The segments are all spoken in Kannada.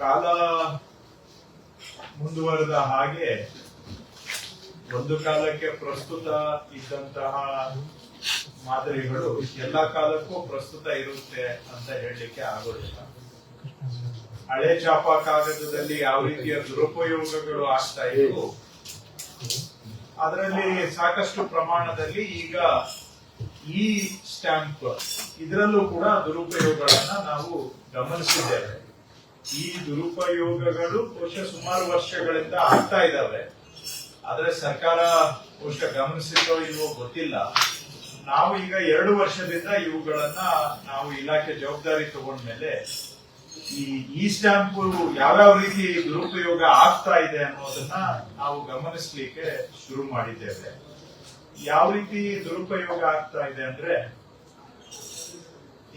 ಕಾಲ ಮುಂದುವರೆದ ಹಾಗೆ ಒಂದು ಕಾಲಕ್ಕೆ ಪ್ರಸ್ತುತ ಇದ್ದಂತಹ ಮಾದರಿಗಳು ಎಲ್ಲ ಕಾಲಕ್ಕೂ ಪ್ರಸ್ತುತ ಇರುತ್ತೆ ಅಂತ ಹೇಳಲಿಕ್ಕೆ ಆಗೋದಿಲ್ಲ. ಹಳೆ ಚಾಪ ಕಾಗದದಲ್ಲಿ ಯಾವ ರೀತಿಯ ದುರುಪಯೋಗಗಳು ಆಗ್ತಾ ಇದ್ವು, ಅದರಲ್ಲಿ ಸಾಕಷ್ಟು ಪ್ರಮಾಣದಲ್ಲಿ ಈಗ ಈ ಸ್ಟ್ಯಾಂಪ್ ಇದರಲ್ಲೂ ಕೂಡ ದುರುಪಯೋಗಗಳನ್ನ ನಾವು ಗಮನಿಸಿದ್ದೇವೆ. ಈ ದುರುಪಯೋಗಗಳು ಬಹುಶಃ ಸುಮಾರು ವರ್ಷಗಳಿಂದ ಆಗ್ತಾ ಇದ್ದಾವೆ ಆದ್ರೆ ಸರ್ಕಾರ ಬಹುಶಃ ಗಮನಿಸಿದ್ದೋ ಇಲ್ವೋ ಗೊತ್ತಿಲ್ಲ. ನಾವು ಈಗ ಎರಡು ವರ್ಷದಿಂದ ಇವುಗಳನ್ನ ನಾವು ಇಲಾಖೆ ಜವಾಬ್ದಾರಿ ತಗೊಂಡ್ಮೇಲೆ ಈ ಇ ಸ್ಟ್ಯಾಂಪ್ ಯಾವ್ಯಾವ ರೀತಿ ದುರುಪಯೋಗ ಆಗ್ತಾ ಇದೆ ಅನ್ನೋದನ್ನ ನಾವು ಗಮನಿಸ್ಲಿಕ್ಕೆ ಶುರು ಮಾಡಿದ್ದೇವೆ. ಯಾವ ರೀತಿ ದುರುಪಯೋಗ ಆಗ್ತಾ ಇದೆ ಅಂದ್ರೆ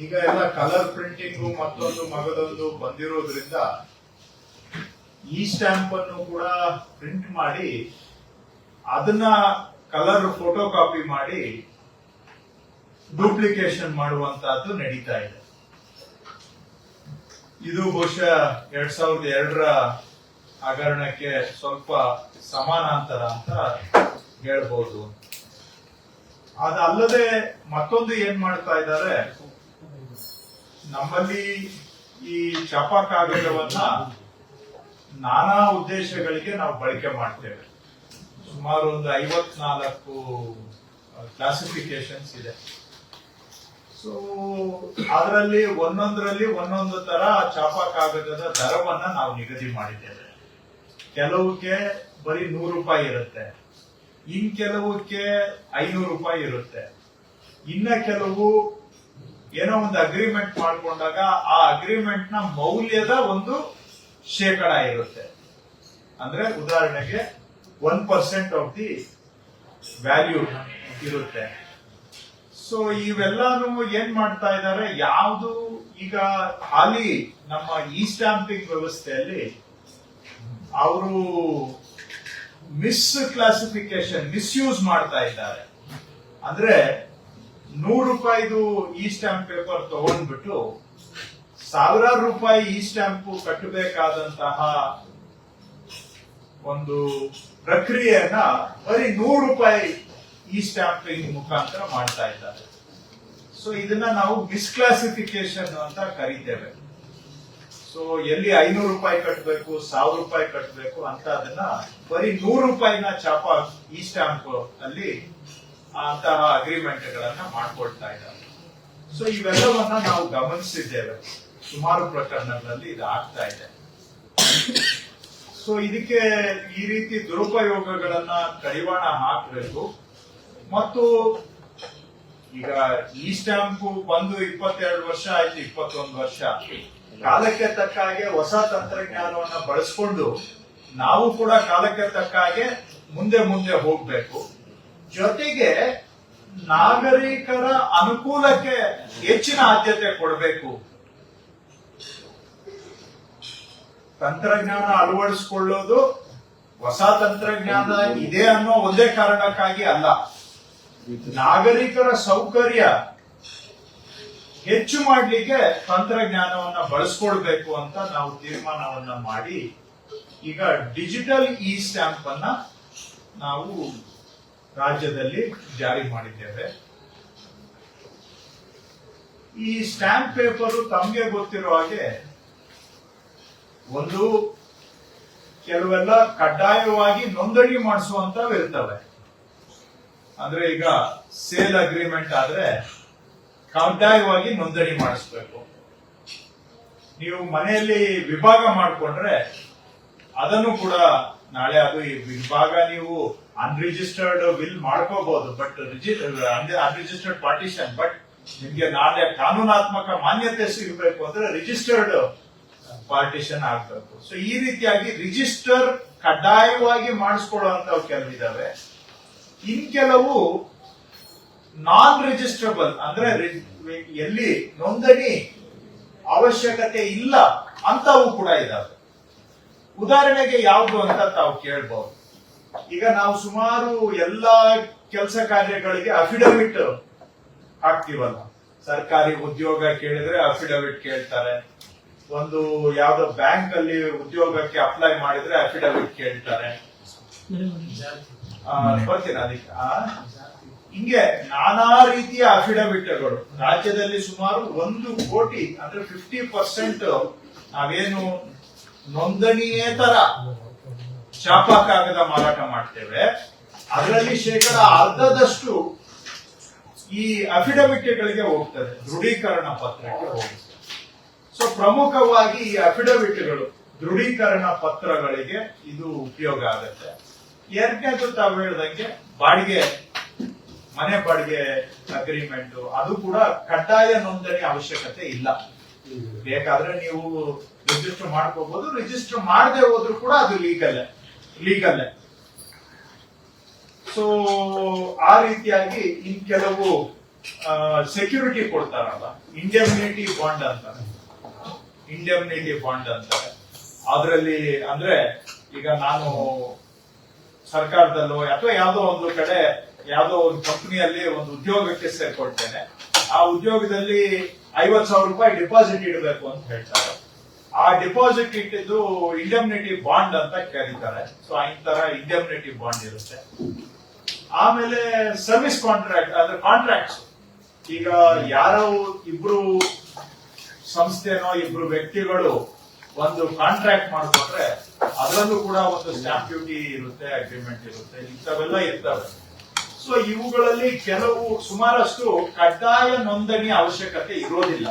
ಈಗ ಎಲ್ಲ ಕಲರ್ ಪ್ರಿಂಟಿಂಗ್ ಮತ್ತೊಂದು ಮಗದೊಂದು ಬಂದಿರೋದ್ರಿಂದ ಈ ಸ್ಟ್ಯಾಂಪ್ ಅನ್ನು ಕೂಡ ಪ್ರಿಂಟ್ ಮಾಡಿ ಅದನ್ನ ಕಲರ್ ಫೋಟೋ ಕಾಪಿ ಮಾಡಿ ಡೂಪ್ಲಿಕೇಶನ್ ಮಾಡುವಂತಹದ್ದು ನಡೀತಾ ಇದೆ. ಇದು ಬಹುಶಃ ಎರಡ್ ಸಾವಿರದ ಎರಡರ ಹಗರಣಕ್ಕೆ ಸ್ವಲ್ಪ ಸಮಾನಾಂತರ ಅಂತ ಹೇಳ್ಬೋದು. ಅದಲ್ಲದೆ ಮತ್ತೊಂದು ಏನ್ ಮಾಡ್ತಾ ಇದ್ದಾರೆ? ನಮ್ಮಲ್ಲಿ ಈ ಚಪ ಕಾಗದವನ್ನ ನಾನಾ ಉದ್ದೇಶಗಳಿಗೆ ನಾವು ಬಳಕೆ ಮಾಡ್ತೇವೆ. ಸುಮಾರು ಒಂದು ಐವತ್ನಾಲ್ಕು ಕ್ಲಾಸಿಫಿಕೇಶನ್ಸ್ ಇದೆ. ಸೊ ಅದರಲ್ಲಿ ಒಂದೊಂದರಲ್ಲಿ ಒಂದೊಂದು ತರ ಚಾಪ ಕಾಗದದ ದರವನ್ನ ನಾವು ನಿಗದಿ ಮಾಡಿದ್ದೇವೆ. ಕೆಲವಕ್ಕೆ ಬರೀ ನೂರು ರೂಪಾಯಿ ಇರುತ್ತೆ. ಇನ್ ಕೆಲವಕ್ಕೆ ಐನೂರು ರೂಪಾಯಿ ಇರುತ್ತೆ. ಇನ್ನ ಕೆಲವು ಏನೋ ಒಂದು ಅಗ್ರಿಮೆಂಟ್ ಮಾಡಿಕೊಂಡಾಗ ಆ ಅಗ್ರಿಮೆಂಟ್ನ ಮೌಲ್ಯದ ಒಂದು ಶೇಕಡ ಇರುತ್ತೆ. ಅಂದ್ರೆ ಉದಾಹರಣೆಗೆ one percent of the value ಇರುತ್ತೆ. ಸೊ ಇವೆಲ್ಲಾನು ಏನ್ ಮಾಡ್ತಾ ಇದ್ದಾರೆ? ಯಾವುದು ಈಗ ಹಾಲಿ ನಮ್ಮ ಇ ಸ್ಟಾಂಪಿಂಗ್ ವ್ಯವಸ್ಥೆಯಲ್ಲಿ ಅವರು ಮಿಸ್ ಕ್ಲಾಸಿಫಿಕೇಶನ್ ಮಿಸ್ಯೂಸ್ ಮಾಡ್ತಾ ಇದ್ದಾರೆ. ಅಂದ್ರೆ ನೂರು ರೂಪಾಯಿದು ಇ ಸ್ಟಾಂಪ್ ಪೇಪರ್ ತಗೊಂಡ್ಬಿಟ್ಟು ಸಾವಿರಾರು ರೂಪಾಯಿ ಇ ಸ್ಟಾಂಪ್ ಕಟ್ಟಬೇಕಾದಂತಹ ಒಂದು ಪ್ರಕ್ರಿಯೆಯನ್ನ ಬರೀ ನೂರು ರೂಪಾಯಿ ಈ ಸ್ಟಾಂಪಿಂಗ್ ಮುಖಾಂತರ ಮಾಡ್ತಾ ಇದ್ದಾರೆ. ಸೊ ಇದನ್ನ ನಾವು ಮಿಸ್ಕ್ಲಾಸಿಫಿಕೇಶನ್ ಅಂತ ಕರಿತೇವೆ. ಸೊ ಎಲ್ಲಿ ಐನೂರು ರೂಪಾಯಿ ಕಟ್ಟಬೇಕು ಸಾವಿರ ರೂಪಾಯಿ ಕಟ್ಟಬೇಕು ಅಂತ ಅದನ್ನ ಬರೀ ನೂರು ರೂಪಾಯಿನ ಚಾಪ ಈ ಸ್ಟಾಂಪ್ ಅಲ್ಲಿ ಅಂತಹ ಅಗ್ರಿಮೆಂಟ್ ಗಳನ್ನ ಮಾಡ್ಕೊಳ್ತಾ ಇದ್ದಾರೆ. ಸೊ ಇವೆಲ್ಲವನ್ನ ನಾವು ಗಮನಿಸಿದ್ದೇವೆ. ಸುಮಾರು ಪ್ರಕರಣಗಳಲ್ಲಿ ಇದು ಆಗ್ತಾ ಇದೆ. ಸೊ ಇದಕ್ಕೆ ಈ ರೀತಿ ದುರುಪಯೋಗಗಳನ್ನ ಕಡಿವಾಣ ಹಾಕಬೇಕು. ಮತ್ತು ಈಗ ಈ ಸ್ಟಾಂಪ್ ಬಂದು ಇಪ್ಪತ್ತೆರಡು ವರ್ಷ ಆಯ್ತು, ಇಪ್ಪತ್ತೊಂದು ವರ್ಷ. ಕಾಲಕ್ಕೆ ತಕ್ಕ ಹಾಗೆ ಹೊಸ ತಂತ್ರಜ್ಞಾನವನ್ನ ಬಳಸ್ಕೊಂಡು ನಾವು ಕೂಡ ಕಾಲಕ್ಕೆ ತಕ್ಕ ಹಾಗೆ ಮುಂದೆ ಮುಂದೆ ಹೋಗ್ಬೇಕು. ಜೊತೆಗೆ ನಾಗರಿಕರ ಅನುಕೂಲಕ್ಕೆ ಹೆಚ್ಚಿನ ಆದ್ಯತೆ ಕೊಡಬೇಕು. ತಂತ್ರಜ್ಞಾನ ಅಳವಡಿಸಿಕೊಳ್ಳೋದು ಹೊಸ ತಂತ್ರಜ್ಞಾನ ಇದೆ ಅನ್ನೋ ಒಂದೇ ಕಾರಣಕ್ಕಾಗಿ ಅಲ್ಲ. ನಾಗರಿಕರ ಸೌಕರ್ಯ ಹೆಚ್ಚು ಮಾಡಲಿಕ್ಕೆ ತಂತ್ರಜ್ಞಾನವನ್ನ ಬಳಸ್ಕೊಳ್ಬೇಕು ಅಂತ ನಾವು ತೀರ್ಮಾನವನ್ನ ಮಾಡಿ ಈಗ ಡಿಜಿಟಲ್ ಇ ಸ್ಟ್ಯಾಂಪ್ ಅನ್ನ ನಾವು ರಾಜ್ಯದಲ್ಲಿ ಜಾರಿ ಮಾಡಿದ್ದೇವೆ. ಈ ಸ್ಟ್ಯಾಂಪ್ ಪೇಪರ್ ತಮಗೆ ಗೊತ್ತಿರೋ ಹಾಗೆ ಒಂದು ಕೆಲವೆಲ್ಲ ಕಡ್ಡಾಯವಾಗಿ ನೋಂದಣಿ ಮಾಡಿಸುವಂತವ್ ಇರ್ತವೆ. ಅಂದ್ರೆ ಈಗ ಸೇಲ್ ಅಗ್ರಿಮೆಂಟ್ ಆದ್ರೆ ಕಡ್ಡಾಯವಾಗಿ ನೋಂದಣಿ ಮಾಡಿಸ್ಬೇಕು. ನೀವು ಮನೆಯಲ್ಲಿ ವಿಭಾಗ ಮಾಡಿಕೊಂಡ್ರೆ ಅದನ್ನು ಕೂಡ ನಾಳೆ ಅದು ಈ ವಿಭಾಗ ನೀವು ಅನ್ರಿಜಿಸ್ಟರ್ಡ್ ವಿಲ್ ಮಾಡ್ಕೋಬಹುದು ಬಟ್ ಅನ್ರಿಜಿಸ್ಟರ್ಡ್ ಪಾರ್ಟಿಷನ್ ಬಟ್ ನಿಮ್ಗೆ ನಾಳೆ ಕಾನೂನಾತ್ಮಕ ಮಾನ್ಯತೆ ಸಿಗಬೇಕು ಅಂದ್ರೆ ರಿಜಿಸ್ಟರ್ಡ್ ಪಾರ್ಟಿಷನ್ ಆಗ್ಬೇಕು. ಸೊ ಈ ರೀತಿಯಾಗಿ ರಿಜಿಸ್ಟರ್ ಕಡ್ಡಾಯವಾಗಿ ಮಾಡಿಸ್ಕೊಳ್ಳುವಂತವು ಕೆಲವಿದಾವೆ. ಇನ್ ಕೆಲವು ನಾನ್ ರಿಜಿಸ್ಟರಬಲ್ ಅಂದ್ರೆ ಎಲ್ಲಿ ನೋಂದಣಿ ಅವಶ್ಯಕತೆ ಇಲ್ಲ ಅಂತವು ಕೂಡ ಇದಾವೆ. ಉದಾಹರಣೆಗೆ ಯಾವುದು ಅಂತ ತಾವು ಕೇಳ್ಬಹುದು ಈಗ ನಾವು ಸುಮಾರು ಎಲ್ಲಾ ಕೆಲಸ ಕಾರ್ಯಗಳಿಗೆ ಅಫಿಡವಿಟ್ ಹಾಕ್ತಿವಲ್ಲ. ಸರ್ಕಾರಿ ಉದ್ಯೋಗ ಕೇಳಿದ್ರೆ ಅಫಿಡವಿಟ್ ಕೇಳ್ತಾರೆ. ಒಂದು ಯಾವ್ದೋ ಬ್ಯಾಂಕ್ ಅಲ್ಲಿ ಉದ್ಯೋಗಕ್ಕೆ ಅಪ್ಲೈ ಮಾಡಿದ್ರೆ ಅಫಿಡವಿಟ್ ಕೇಳ್ತಾರೆ. ಆ, ಬರ್ತೀರಾ ಅದಕ್ಕೆ? ಹಿಂಗೆ ನಾನಾ ರೀತಿಯ ಅಫಿಡವಿಟ್ಗಳು ರಾಜ್ಯದಲ್ಲಿ ಸುಮಾರು ಒಂದು ಕೋಟಿ ಅಂದ್ರೆ ಫಿಫ್ಟಿ ಪರ್ಸೆಂಟ್ ನಾವೇನು ನೋಂದಣಿಯೇತರ ಚಾಪ ಕಾಗದ ಮಾರಾಟ ಮಾಡ್ತೇವೆ. ಅದರಲ್ಲಿ ಶೇಕಡ ಅರ್ಧದಷ್ಟು ಈ ಅಫಿಡವಿಟ್ಗಳಿಗೆ ಹೋಗ್ತದೆ. ದೃಢೀಕರಣ ಪತ್ರಕ್ಕೆ ಹೋಗುತ್ತೆ ಸೊ ಪ್ರಮುಖವಾಗಿ ಈ ಅಫಿಡವಿಟ್ಗಳು ದೃಢೀಕರಣ ಪತ್ರಗಳಿಗೆ ಇದು ಉಪಯೋಗ ಆಗುತ್ತೆ. ಎರಡನೇದು ತಾವು ಹೇಳ್ದಂಗೆ ಬಾಡಿಗೆ, ಮನೆ ಬಾಡಿಗೆ ಅಗ್ರಿಮೆಂಟ್. ಅದು ಕೂಡ ಕಡ್ಡಾಯ ನೋಂದಣಿ ಅವಶ್ಯಕತೆ ಇಲ್ಲ. ಬೇಕಾದ್ರೆ ನೀವು ರಿಜಿಸ್ಟರ್ ಮಾಡ್ಕೋಬಹುದು ರಿಜಿಸ್ಟರ್ ಮಾಡದೆ ಹೋದ್ರು ಕೂಡ ಅದು ಲೀಗಲ್. ಲೀಗಲ್ ಸೊ ಆ ರೀತಿಯಾಗಿ ಇನ್ ಕೆಲವು ಸೆಕ್ಯೂರಿಟಿ ಕೊಡ್ತಾರಲ್ಲ ಇಂಡೆಮ್ನಿಟಿ ಬಾಂಡ್ ಅಂತಾರೆ. ಇಂಡೆಮ್ನಿಟಿ ಬಾಂಡ್ ಅಂತಾರೆ. ಅದರಲ್ಲಿ ಅಂದ್ರೆ, ಈಗ ನಾನು ಸರ್ಕಾರದಲ್ಲೋ ಅಥವಾ ಯಾವುದೋ ಒಂದು ಕಡೆ, ಯಾವುದೋ ಒಂದು ಕಂಪನಿಯಲ್ಲಿ ಒಂದು ಉದ್ಯೋಗಕ್ಕೆ ಸೇರ್ಕೊಳ್ತೇನೆ. ಆ ಉದ್ಯೋಗದಲ್ಲಿ ಐವತ್ ಸಾವಿರ ರೂಪಾಯಿ ಡಿಪಾಸಿಟ್ ಇಡಬೇಕು ಅಂತ ಹೇಳ್ತಾರೆ. ಆ ಡಿಪಾಸಿಟ್ ಇಟ್ಟಿದ್ದು ಇಂಡೆಮ್ನಿಟಿ ಬಾಂಡ್ ಅಂತ ಕರೀತಾರೆ ಸೊ ತರ ಇಂಡೆಮ್ನಿಟಿ ಬಾಂಡ್ ಇರುತ್ತೆ. ಆಮೇಲೆ ಸರ್ವಿಸ್ ಕಾಂಟ್ರಾಕ್ಟ್ ಅಂದ್ರೆ ಕಾಂಟ್ರಾಕ್ಟ್ಸ್ ಈಗ ಯಾರೋ ಇಬ್ರು ಸಂಸ್ಥೆನೋ ಇಬ್ರು ವ್ಯಕ್ತಿಗಳು ಒಂದು ಕಾಂಟ್ರಾಕ್ಟ್ ಮಾಡಿಕೊಂಡ್ರೆ ಅದರಲ್ಲೂ ಕೂಡ ಒಂದು ಸ್ಟಾಂಪ್ ಡ್ಯೂಟಿ ಇರುತ್ತೆ ಅಗ್ರಿಮೆಂಟ್ ಇರುತ್ತೆ. ಇಂಥವೆಲ್ಲ ಇರ್ತವೆ. ಸೊ ಇವುಗಳಲ್ಲಿ ಕೆಲವು ಸುಮಾರಷ್ಟು ಕಡ್ಡಾಯ ನೋಂದಣಿ ಅವಶ್ಯಕತೆ ಇರೋದಿಲ್ಲ.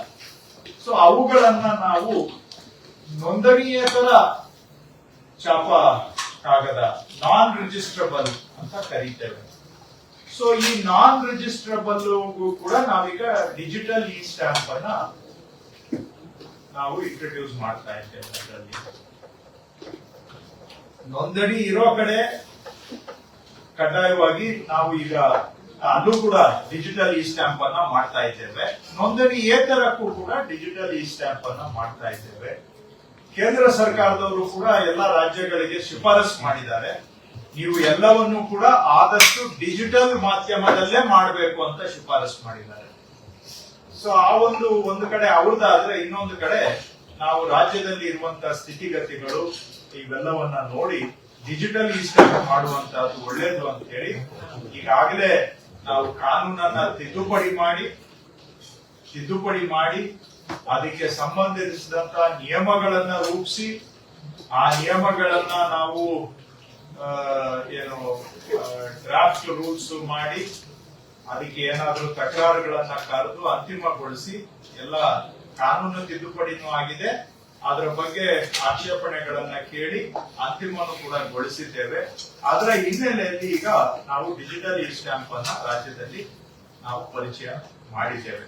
ಸೊ ಅವುಗಳನ್ನ ನಾವು ನೋಂದಣಿಯೇತರ ಚಾಪ ಕಾಗದ ನಾನ್ ರಿಜಿಸ್ಟ್ರಬಲ್ ಅಂತ ಕರೀತೇವೆ. ಸೊ ಈ ನಾನ್ ರಿಜಿಸ್ಟ್ರಬಲ್ ಕೂಡ ನಾವೀಗ ಡಿಜಿಟಲ್ ಇ ಸ್ಟ್ಯಾಂಪ್ ಅನ್ನ ನಾವು ಇಂಟ್ರೊಡ್ಯೂಸ್ ಮಾಡ್ತಾ ಇದ್ದೇವೆ ಅದರಲ್ಲಿ. ನೋಂದಣಿ ಇರೋ ಕಡೆ ಕಡ್ಡಾಯವಾಗಿ ನಾವು ಈಗ ಅಲ್ಲೂ ಕೂಡ ಡಿಜಿಟಲ್ ಇ ಸ್ಟ್ಯಾಂಪ್ ಅನ್ನ ಮಾಡ್ತಾ ಇದ್ದೇವೆ. ನೋಂದಣಿ ಏತರಕ್ಕೂ ಕೂಡ ಡಿಜಿಟಲ್ ಇ ಸ್ಟ್ಯಾಂಪ್ ಅನ್ನ ಮಾಡ್ತಾ ಇದ್ದೇವೆ. ಕೇಂದ್ರ ಸರ್ಕಾರದವರು ಕೂಡ ಎಲ್ಲ ರಾಜ್ಯಗಳಿಗೆ ಶಿಫಾರಸ್ ಮಾಡಿದ್ದಾರೆ. ನೀವು ಎಲ್ಲವನ್ನು ಕೂಡ ಆದಷ್ಟು ಡಿಜಿಟಲ್ ಮಾಧ್ಯಮದಲ್ಲೇ ಮಾಡಬೇಕು ಅಂತ ಶಿಫಾರಸ್ ಮಾಡಿದ್ದಾರೆ. ಸೊ ಆ ಒಂದು ಒಂದು ಕಡೆ ಅವ್ರದ್ದಾದ್ರೆ ಇನ್ನೊಂದು ಕಡೆ ನಾವು ರಾಜ್ಯದಲ್ಲಿ ಇರುವಂತಹ ಸ್ಥಿತಿಗತಿಗಳು ಇವೆಲ್ಲವನ್ನ ನೋಡಿ ಡಿಜಿಟಲ್ ಇನ್ಸ್ಟಾಲ್ ಮಾಡುವಂತಹದ್ದು ಒಳ್ಳೇದು ಅಂತ ಹೇಳಿ ಈಗಾಗಲೇ ನಾವು ಕಾನೂನನ್ನ ತಿದ್ದುಪಡಿ ಮಾಡಿ ತಿದ್ದುಪಡಿ ಮಾಡಿ ಅದಕ್ಕೆ ಸಂಬಂಧಿಸಿದಂತ ನಿಯಮಗಳನ್ನ ರೂಪಿಸಿ, ಆ ನಿಯಮಗಳನ್ನ ನಾವು ಏನು ಡ್ರಾಫ್ಟ್ ರೂಲ್ಸ್ ಮಾಡಿ, ಅದಕ್ಕೆ ಏನಾದರೂ ತಕರಾರುಗಳನ್ನ ಕರೆದು ಅಂತಿಮಗೊಳಿಸಿ, ಎಲ್ಲ ಕಾನೂನು ತಿದ್ದುಪಡಿನೂ ಆಗಿದೆ. ಅದರ ಬಗ್ಗೆ ಆಕ್ಷೇಪಣೆಗಳನ್ನ ಕೇಳಿ ಅಂತಿಮವನ್ನು ಕೂಡ ಗೊಳಿಸಿದ್ದೇವೆ. ಅದರ ಹಿನ್ನೆಲೆಯಲ್ಲಿ ಈಗ ನಾವು ಡಿಜಿಟಲ್ ಇ ಸ್ಟ್ಯಾಂಪ್ ಅನ್ನ ರಾಜ್ಯದಲ್ಲಿ ನಾವು ಪರಿಚಯ ಮಾಡಿದ್ದೇವೆ.